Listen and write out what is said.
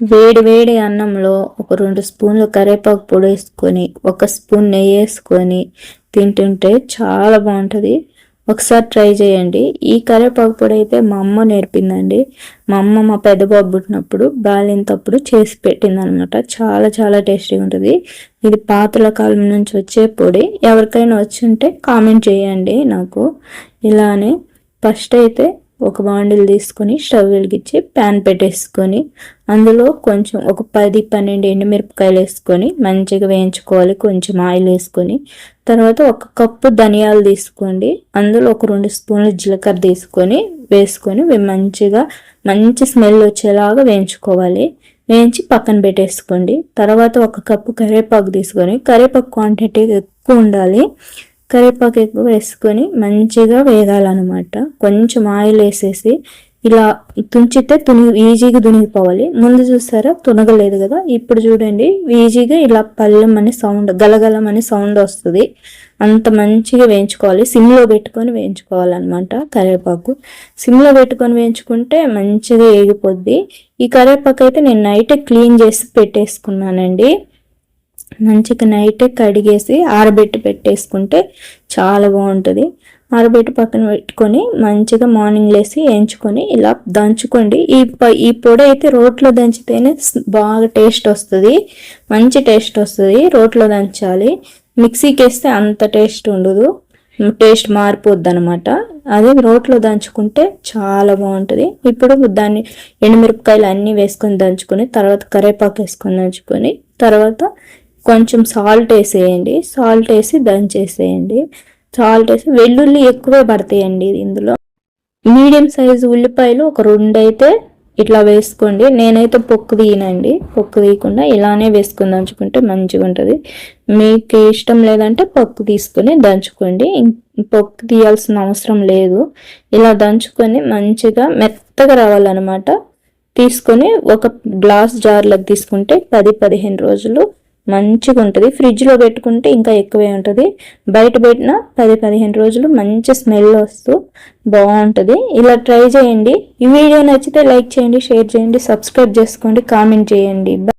వేడి వేడి అన్నంలో ఒక రెండు స్పూన్లు కరివేపాకు పొడి వేసుకొని ఒక స్పూన్ నెయ్యి వేసుకొని తింటుంటే చాలా బాగుంటుంది. ఒకసారి ట్రై చేయండి. ఈ కరివేపాకు పొడి అయితే మా అమ్మ నేర్పిందండి. మా అమ్మ మా పెద్ద బాబు పుట్టినప్పుడు బాలింతప్పుడు చేసి పెట్టింది అనమాట చాలా చాలా టేస్టీగా ఉంటుంది. ఇది పాతల కాలం నుంచి వచ్చే పొడి. ఎవరికైనా వచ్చి ఉంటే కామెంట్ చేయండి నాకు. ఇలానే ఫస్ట్ అయితే ఒక బాండిల్ తీసుకొని స్టవ్ వెలిగించి ప్యాన్ పెట్టేసుకొని అందులో కొంచెం ఒక పది పన్నెండు ఎండుమిరపకాయలు వేసుకొని మంచిగా వేయించుకోవాలి. కొంచెం ఆయిల్ వేసుకొని తర్వాత ఒక కప్పు ధనియాలు తీసుకోండి. అందులో ఒక రెండు స్పూన్లు జీలకర్ర తీసుకొని వేసుకొని మంచిగా మంచి స్మెల్ వచ్చేలాగా వేయించుకోవాలి. వేయించి పక్కన పెట్టేసుకోండి. తర్వాత ఒక కప్పు కరివేపాకు తీసుకొని కరివేపాకు క్వాంటిటీ ఎక్కువ ఉండాలి. కరివేపాకు ఎక్కువ వేసుకొని మంచిగా వేగాలన్నమాట. కొంచెం ఆయిల్ వేసేసి ఇలా తుంచితే తుని ఈజీగా దునిగిపోవాలి. ముందు చూసారా? తునగలేదు కదా? ఇప్పుడు చూడండి ఈజీగా ఇలా పళ్ళెం అనే సౌండ్ గలగలం అని సౌండ్ వస్తుంది. అంత మంచిగా వేయించుకోవాలి. సిమ్లో పెట్టుకొని వేయించుకోవాలన్నమాట కరివేపాకు. సిమ్లో పెట్టుకొని వేయించుకుంటే మంచిగా ఏగిపోద్ది ఈ కరివేపాకు అయితే నేను నైట్ క్లీన్ చేసి పెట్టేసుకున్నానండి. మంచిగా నైట్ కడిగేసి ఆరబెట్టి పెట్టేసుకుంటే చాలా బాగుంటుంది. ఆరబెట్టి పక్కన పెట్టుకొని మంచిగా మార్నింగ్ లేసి వేయించుకొని ఇలా దంచుకోండి. ఈ ఈ పొడి అయితే రోట్లో దంచితేనే బాగా టేస్ట్ వస్తుంది. మంచి టేస్ట్ వస్తుంది రోట్లో దంచాలి. మిక్సీకి వేస్తే అంత టేస్ట్ ఉండదు. టేస్ట్ మారిపోద్ది అనమాట అదే రోట్లో దంచుకుంటే చాలా బాగుంటుంది. ఇప్పుడు దాన్ని ఎండుమిరపకాయలు అన్నీ వేసుకొని దంచుకొని తర్వాత కరివేపాకు వేసుకొని దంచుకొని తర్వాత కొంచెం సాల్ట్ వేసేయండి. సాల్ట్ వేసి దంచేసేయండి సాల్ట్ వేసి వెల్లుల్లి ఎక్కువే పడతాయండి ఇందులో. మీడియం సైజు ఉల్లిపాయలు ఒక రెండు అయితే ఇట్లా వేసుకోండి. నేనైతే పొక్కు తీయనండి. పొక్కు తీయకుండా ఇలానే వేసుకుని దంచుకుంటే మంచిగా ఉంటుంది. మీకు ఇష్టం లేదంటే పొక్కు తీసుకొని దంచుకోండి. పొక్కు తీయాల్సిన అవసరం లేదు. ఇలా దంచుకొని మంచిగా మెత్తగా రావాలన్నమాట. తీసుకొని ఒక గ్లాస్ జార్లకు తీసుకుంటే పది పదిహేను రోజులు మంచిగా ఉంటుంది. ఫ్రిడ్జ్లో పెట్టుకుంటే ఇంకా ఎక్కువే ఉంటుంది. బయట పెట్టిన పది పదిహేను రోజులు మంచి స్మెల్ వస్తూ బాగుంటుంది. ఇలా ట్రై చేయండి. ఈ వీడియో నచ్చితే లైక్ చేయండి షేర్ చేయండి సబ్స్క్రైబ్ చేసుకోండి కామెంట్ చేయండి.